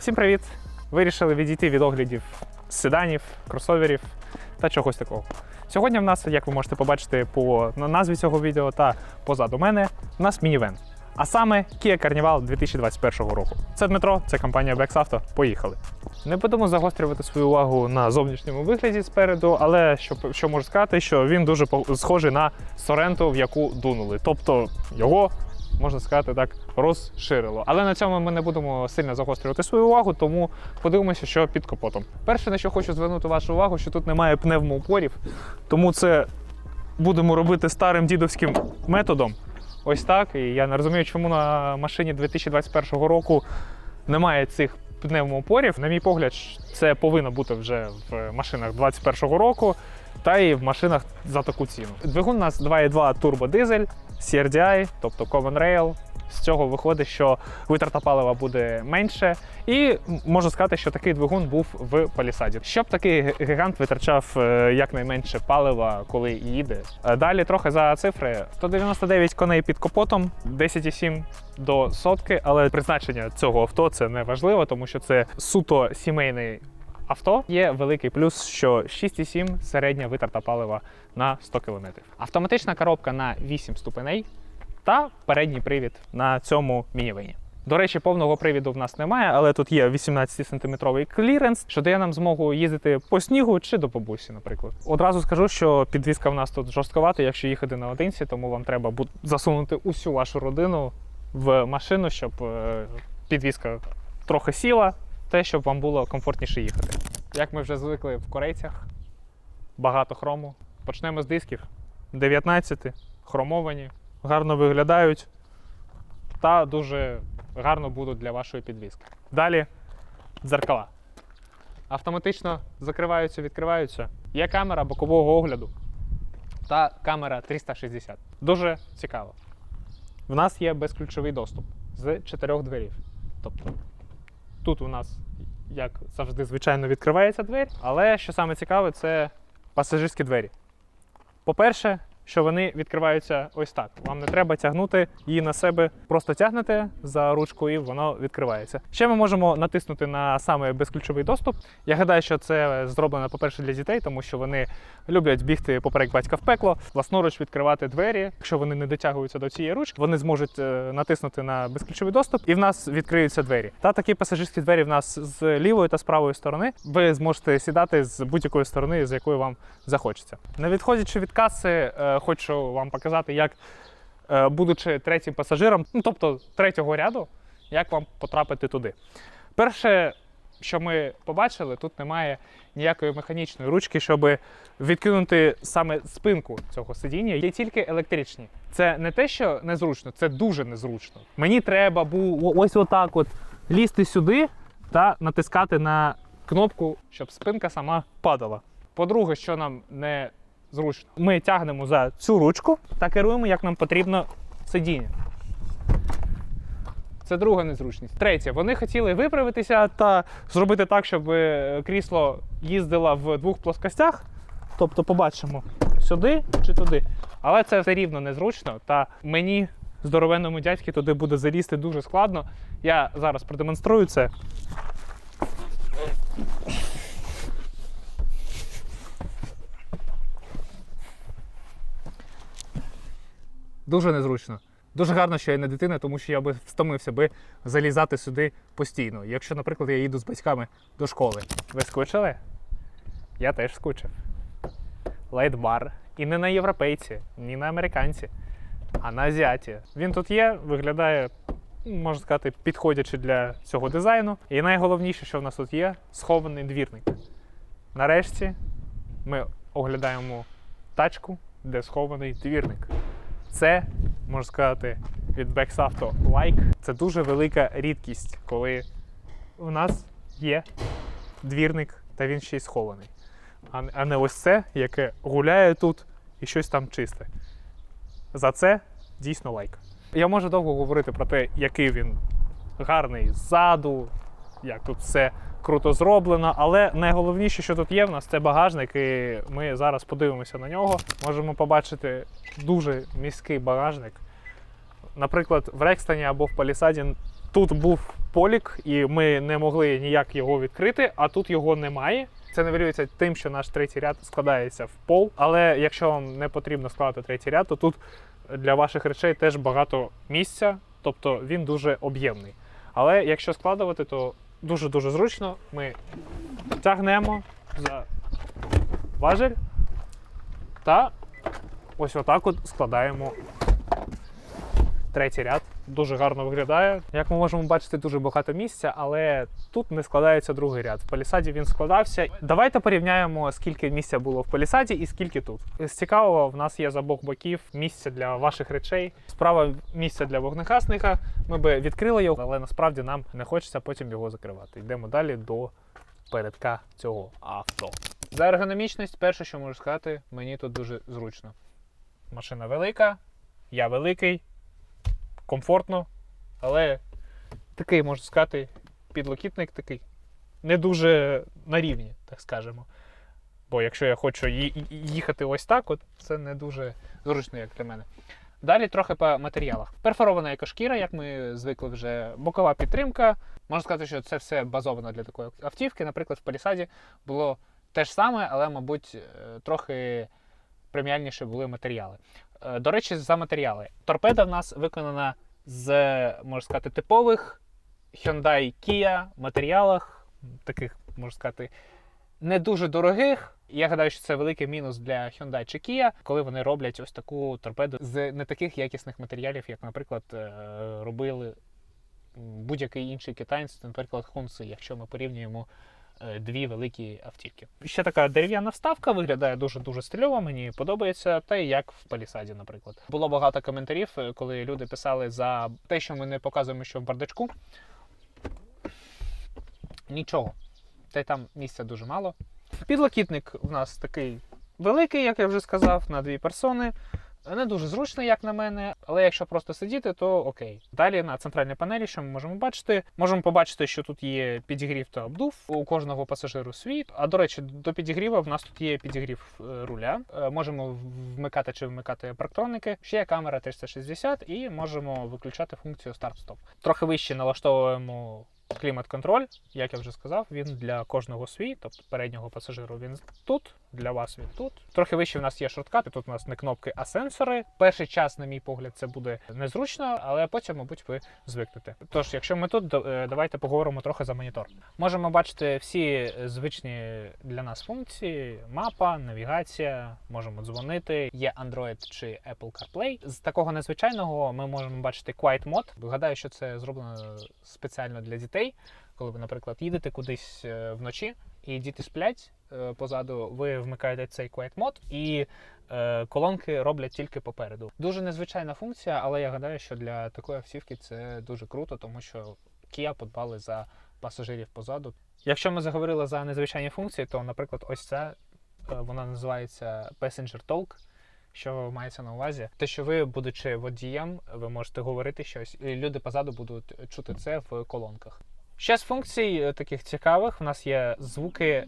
Всім привіт! Вирішили відійти від оглядів седанів, кросоверів та чогось такого. Сьогодні в нас, як ви можете побачити по назві цього відео та позаду мене, у нас мінівен. А саме Kia Carnival 2021 року. Це Дмитро, це компанія Bex Auto. Поїхали. Не будемо загострювати свою увагу на зовнішньому вигляді спереду, але що, що можу сказати, що він дуже схожий на Соренту, в яку дунули. Тобто його можна сказати так, розширило. Але на цьому ми не будемо сильно загострювати свою увагу, тому подивимося, що під капотом. Перше, на що хочу звернути вашу увагу, що тут немає пневмоупорів, тому це будемо робити старим дідовським методом. Ось так. І я не розумію, чому на машині 2021 року немає цих пневмоупорів. На мій погляд, це повинно бути вже в машинах 2021 року. Та і в машинах за таку ціну. Двигун у нас 2.2 турбодизель, CRDI, тобто Common Rail. З цього виходить, що витрата палива буде менше, і можу сказати, що такий двигун був в палісаді. Щоб такий гігант витрачав е, якнайменше палива, коли їде. Е, Далі трохи за цифри: 199 коней під капотом, 10,7 до сотки, але призначення цього авто це не важливо, тому що це суто сімейний авто. Є великий плюс, що 6,7 середня витрата палива на 100 км. Автоматична коробка на 8 ступеней та передній привід на цьому мінівені. До речі, повного привіду в нас немає, але тут є 18-сантиметровий кліренс, що дає нам змогу їздити по снігу чи до бабусі, наприклад. Одразу скажу, що підвізка в нас тут жорстковата, якщо їхати наодинці, тому вам треба засунути усю вашу родину в машину, щоб е, підвізка трохи сіла, те, щоб вам було комфортніше їхати. Як ми вже звикли в корейцях, багато хрому. Почнемо з дисків. 19 хромовані, гарно виглядають та дуже гарно будуть для вашої підвіски. Далі дзеркала. Автоматично закриваються, відкриваються. Є камера бокового огляду та камера 360. Дуже цікаво. В нас є безключовий доступ з чотирьох дверів. Тобто тут у нас, як завжди, звичайно, відкривається двері, але що саме цікаве, це пасажирські двері. По-перше, що вони відкриваються ось так. Вам не треба тягнути її на себе, просто тягнете за ручку і воно відкривається. Ще ми можемо натиснути на саме безключовий доступ. Я гадаю, що це зроблено, по-перше, для дітей, тому що вони люблять бігти поперек батька в пекло, власноруч відкривати двері. Якщо вони не дотягуються до цієї ручки, вони зможуть е, натиснути на безключовий доступ, і в нас відкриються двері. Та такі пасажирські двері в нас з лівої та з правої сторони. Ви зможете сідати з будь-якої сторони, з якої вам захочеться. Не відходячи від каси, е, хочу вам показати, як, е, будучи третім пасажиром, ну тобто третього ряду, як вам потрапити туди. Перше, що ми побачили, тут немає ніякої механічної ручки, щоб відкинути саме спинку цього сидіння. Є тільки електричні. Це не те, що незручно, це дуже незручно. Мені треба було ось отак от лізти сюди та натискати на кнопку, щоб спинка сама падала. По-друге, що нам не зручно, ми тягнемо за цю ручку та керуємо, як нам потрібно сидіння. Це друга незручність. Третє, вони хотіли виправитися та зробити так, щоб е, крісло їздило в двох плоскостях. Тобто побачимо сюди чи туди. Але це все рівно незручно. Та мені, здоровенному дядьки, туди буде залізти дуже складно. Я зараз продемонструю це. Дуже незручно. Дуже гарно, що я не дитина, тому що я би втомився би залізати сюди постійно. Якщо, наприклад, я їду з батьками до школи. Ви скучили? Я теж скучив. Лайтбар. І не на європейці, ні на американці, а на азіаті. Він тут є, виглядає, можна сказати, підходячи для цього дизайну. І найголовніше, що в нас тут є, схований двірник. Нарешті ми оглядаємо тачку, де схований двірник. Це, можна сказати, від Бексавто лайк. Це дуже велика рідкість, коли у нас є двірник, та він ще й схований. А не ось це, яке гуляє тут і щось там чисте. За це дійсно лайк. Я можу довго говорити про те, який він гарний ззаду, як тут все круто зроблено. Але найголовніше, що тут є в нас, це багажник, і ми зараз подивимося на нього. Можемо побачити дуже міський багажник. Наприклад, в Рекстоні або в Палісаді тут був полік, і ми не могли ніяк його відкрити, а тут його немає. Це невелюється тим, що наш третій ряд складається в пол. Але якщо вам не потрібно складати третій ряд, то тут для ваших речей теж багато місця, тобто він дуже об'ємний. Але якщо складувати, то дуже-дуже зручно. Ми тягнемо за важель та ось отак от складаємо третій ряд. Дуже гарно виглядає. Як ми можемо бачити, дуже багато місця, але тут не складається другий ряд. В палісаді він складався. Давайте порівняємо, скільки місця було в палісаді і скільки тут. З цікавого, в нас є з обох боків місце для ваших речей. Справа місце для вогнегасника. Ми би відкрили його, але насправді нам не хочеться потім його закривати. Йдемо далі до передка цього авто. За ергономічність, перше, що можу сказати, мені тут дуже зручно. Машина велика, я великий, комфортно, але такий, можна сказати, підлокітник такий. Не дуже на рівні, так скажемо. Бо якщо я хочу їхати ось так, от це не дуже зручно, як для мене. Далі трохи по матеріалах. Перфорована екошкіра, як ми звикли вже, бокова підтримка. Можна сказати, що це все базовано для такої автівки. Наприклад, в Палісаді було те ж саме, але, мабуть, е, трохи преміальніше були матеріали. Е, До речі, за матеріали. Торпеда в нас виконана з, можна сказати, типових Hyundai Kia матеріалах, таких, можна сказати, не дуже дорогих. Я гадаю, що це великий мінус для Hyundai чи Kia, коли вони роблять ось таку торпеду з не таких якісних матеріалів, як, наприклад, е, робили будь-який інший китаєць, наприклад, Хунси, якщо ми порівнюємо дві великі автівки. Ще така дерев'яна вставка виглядає дуже дуже стильово. Мені подобається, та як в палісаді, наприклад. Було багато коментарів, е, коли люди писали за те, що ми не показуємо, що в бардачку. Нічого. Та й там місця дуже мало. Підлокітник у нас такий великий, як я вже сказав, на дві персони. Не дуже зручний, як на мене, але якщо просто сидіти, то окей. Далі на центральній панелі, що ми можемо бачити? Можемо побачити, що тут є підігрів та обдув у кожного пасажиру свій. А до речі, до підігріва в нас тут є підігрів е, руля. Е, Можемо вмикати чи вмикати парктроники. Ще є камера 360 і можемо виключати функцію старт-стоп. Трохи вище налаштовуємо клімат-контроль, як я вже сказав, він для кожного свій, тобто переднього пасажиру він тут, для вас він тут. Трохи вище в нас є шорткати. Тут у нас не кнопки, а сенсори. Перший час, на мій погляд, це буде незручно, але потім, мабуть, ви звикнете. Тож, якщо ми тут, е, давайте поговоримо трохи за монітор. Можемо бачити всі звичні для нас функції: мапа, навігація, можемо дзвонити. Є Android чи Apple CarPlay. З такого незвичайного ми можемо бачити Quiet Mode. Гадаю, що це зроблено спеціально для дітей. Коли ви, наприклад, їдете кудись е, вночі і діти сплять позаду, ви вмикаєте цей Quiet Mode і е, колонки роблять тільки попереду. Дуже незвичайна функція, але я гадаю, що для такої автівки це дуже круто, тому що Kia подбали за пасажирів позаду. Якщо ми заговорили за незвичайні функції, то, наприклад, ось ця е, вона називається Passenger Talk. Що мається на увазі? Те, що ви, будучи водієм, ви можете говорити щось, і люди позаду будуть чути це в колонках. Ще з функцій е, таких цікавих, у нас є звуки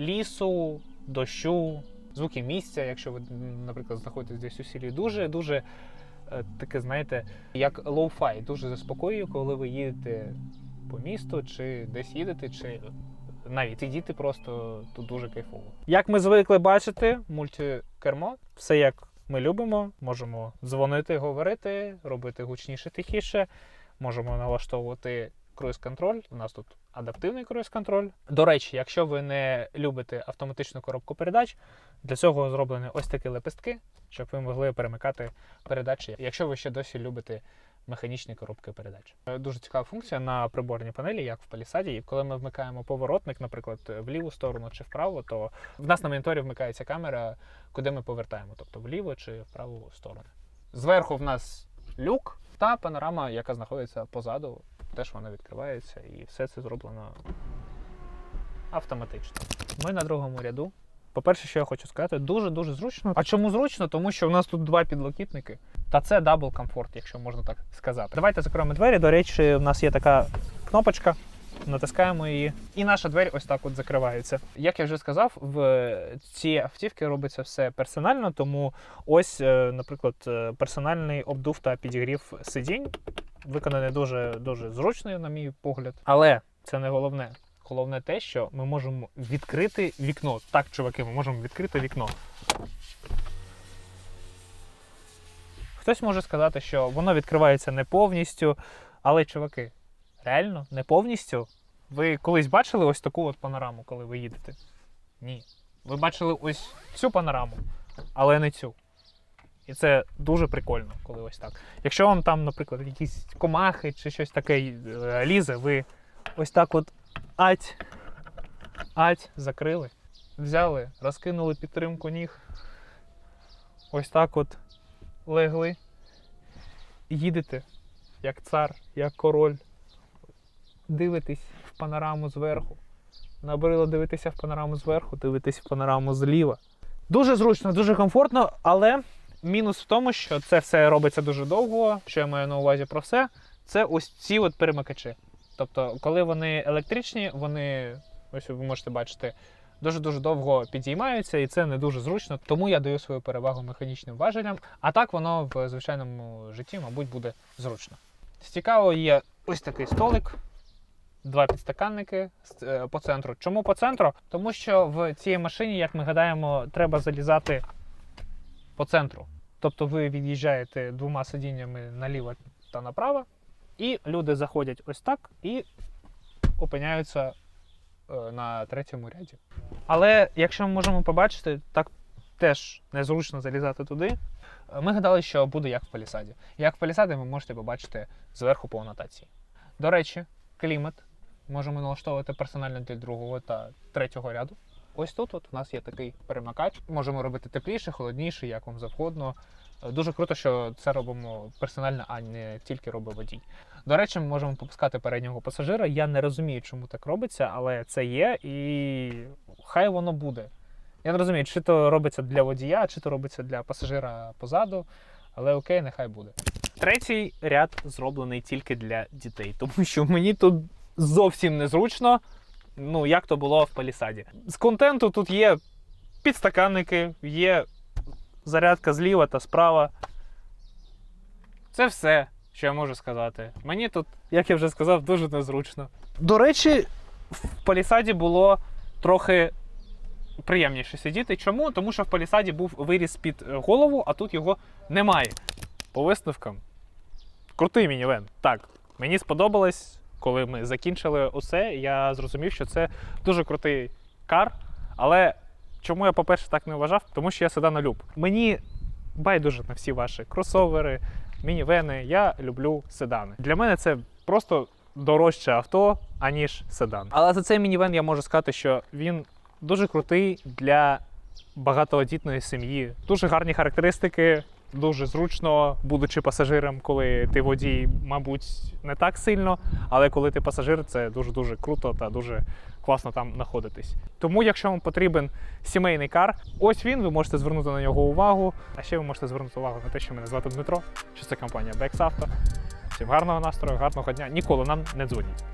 лісу, дощу, звуки місця, якщо ви, наприклад, знаходитесь десь у сілі, дуже дуже е, таке, знаєте, як лоу-фай, дуже заспокоює, коли ви їдете по місту, чи десь їдете, чи навіть ідіти просто тут дуже кайфово. Як ми звикли бачити, мультикермо, все як ми любимо, можемо дзвонити, говорити, робити гучніше, тихіше, можемо налаштовувати круїз-контроль. У нас тут адаптивний круїз-контроль. До речі, якщо ви не любите автоматичну коробку передач, для цього зроблені ось такі лепестки, щоб ви могли перемикати передачі, якщо ви ще досі любите механічні коробки передач. Е, Дуже цікава функція на приборній панелі, як в палісаді. І коли ми вмикаємо поворотник, наприклад, в ліву сторону чи вправо, то в нас на моніторі вмикається камера, куди ми повертаємо, тобто вліво чи в праву сторону. Зверху в нас люк та панорама, яка знаходиться позаду. Теж вона відкривається, і все це зроблено автоматично. Ми на другому ряду. По-перше, що я хочу сказати, дуже-дуже зручно. А чому зручно? Тому що в нас тут два підлокітники. Та це дабл комфорт, якщо можна так сказати. Давайте закроємо двері. До речі, в нас є така кнопочка. Натискаємо її, і наша двері ось так от закривається. Як я вже сказав, в цій автівці робиться все персонально, тому ось, е, наприклад, е, персональний обдув та підігрів сидінь. Виконаний дуже, дуже зручно, на мій погляд. Але це не головне. Головне те, що ми можемо відкрити вікно. Так, чуваки, ми можемо відкрити вікно. Хтось може сказати, що воно відкривається не повністю, але, чуваки, реально, не повністю. Ви колись бачили ось таку от панораму, коли ви їдете? Ні. Ви бачили ось цю панораму, але не цю. І це дуже прикольно, коли ось так. Якщо вам там, наприклад, якісь комахи чи щось таке е, лізе, ви ось так от ать, ать закрили, взяли, розкинули підтримку ніг. Ось так от легли. Їдете, як цар, як король. Дивитесь в панораму зверху. Набрило дивитися в панораму зверху, дивитись в панораму зліва. Дуже зручно, дуже комфортно, але мінус в тому, що це все робиться дуже довго. Що я маю на увазі про все, це ось ці от перемикачі. Тобто, коли вони електричні, вони, ось ви можете бачити, дуже-дуже довго підіймаються, і це не дуже зручно. Тому я даю свою перевагу механічним важелям. А так воно в звичайному житті, мабуть, буде зручно. З цікавого є ось такий столик. Два підстаканники е, по центру. Чому по центру? Тому що в цій машині, як ми гадаємо, треба залізати по центру. Тобто ви від'їжджаєте двома сидіннями наліво та направо, і люди заходять ось так і опиняються е, на третьому ряді. Але якщо ми можемо побачити, так теж незручно залізати туди. Е, Ми гадали, що буде як в палісаді. Як в палісаді ви можете побачити зверху по анотації. До речі, клімат можемо налаштовувати персонально для другого та третього ряду. Ось тут от у нас є такий перемикач. Можемо робити тепліше, холодніше, як вам завгодно. Е, Дуже круто, що це робимо персонально, а не тільки робить водій. До речі, ми можемо попускати переднього пасажира. Я не розумію, чому так робиться, але це є, і хай воно буде. Я не розумію, чи то робиться для водія, чи то робиться для пасажира позаду, але окей, нехай буде. Третій ряд зроблений тільки для дітей, тому що мені тут зовсім незручно. Ну, як то було в палісаді. З контенту тут є підстаканники, є зарядка зліва та справа. Це все, що я можу сказати. Мені тут, як я вже сказав, дуже незручно. До речі, в палісаді було трохи приємніше сидіти. Чому? Тому що в палісаді був виріс під голову, а тут його немає. По висновкам. Крутий мінівен. Так, мені сподобалось, коли ми закінчили усе, я зрозумів, що це дуже крутий кар. Але чому я, по-перше, так не вважав? Тому що я седанолюб. Мені байдуже на всі ваші кросовери, мінівени. Я люблю седани. Для мене це просто дорожче авто, аніж седан. Але за цей мінівен я можу сказати, що він дуже крутий для багатодітної сім'ї. Дуже гарні характеристики, дуже зручно, будучи пасажиром, коли ти водій, мабуть, не так сильно, але коли ти пасажир, це дуже дуже круто та дуже класно там знаходитись. Тому, якщо вам потрібен сімейний кар, ось він, ви можете звернути на нього увагу. А ще ви можете звернути увагу на те, що мене звати Дмитро, що це компанія Bex Auto. Всім гарного настрою, гарного дня. Ніколи нам не дзвоніть.